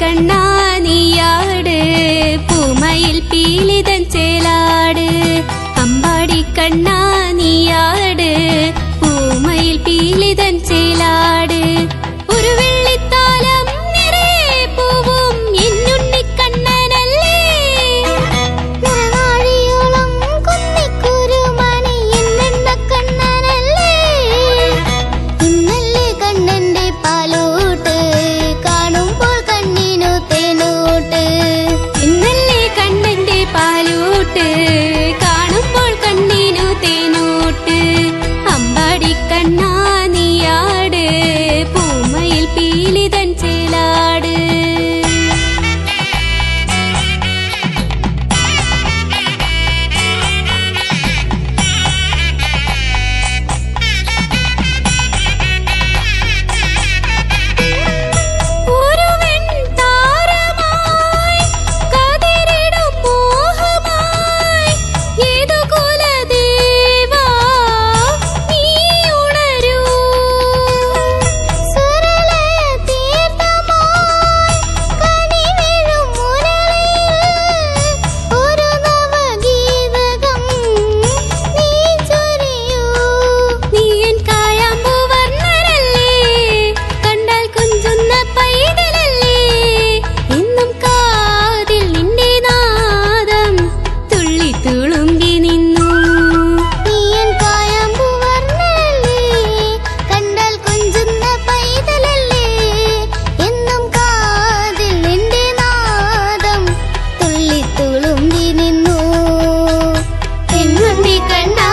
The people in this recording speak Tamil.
கண்ணானியாடு பூமையில் பீலிதன் சேலாடு அம்பாடி கண்ணானியாடு பூமையில் பீலிதன் తండ్రి కన్నా